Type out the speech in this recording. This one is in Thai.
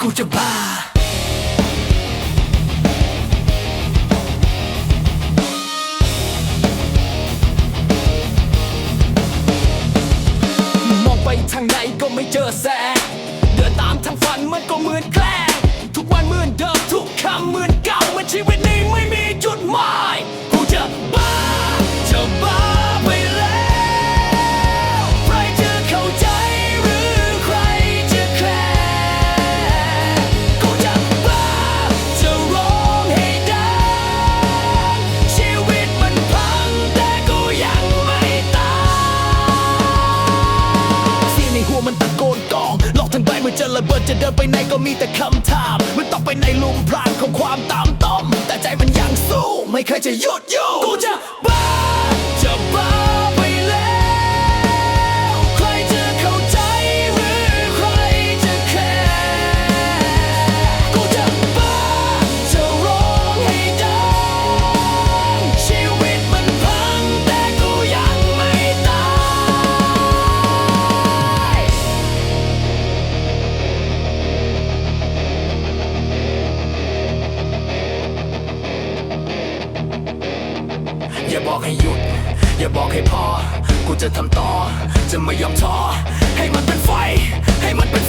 กูจะบ้ามองไปทางไหนก็ไม่เจอแสงเดินตามทางฝันมันก็เหมือนแกล้ มันตะโกนกองหลอกทั้งใบมันจะระเบิดจะเดินไปไหนก็มีแต่คำถาม มันต้องไปในหลุมพรางของความตามต้อมแต่ใจมันยังสู้ ไม่เคยจะหยุดอยู่กูจะบ้า อย่าบอกให้หยุด อย่าบอกให้พอ กูจะทำต่อ จะไม่ยอมท้อให้มันเป็นไฟ ให้มันเป็น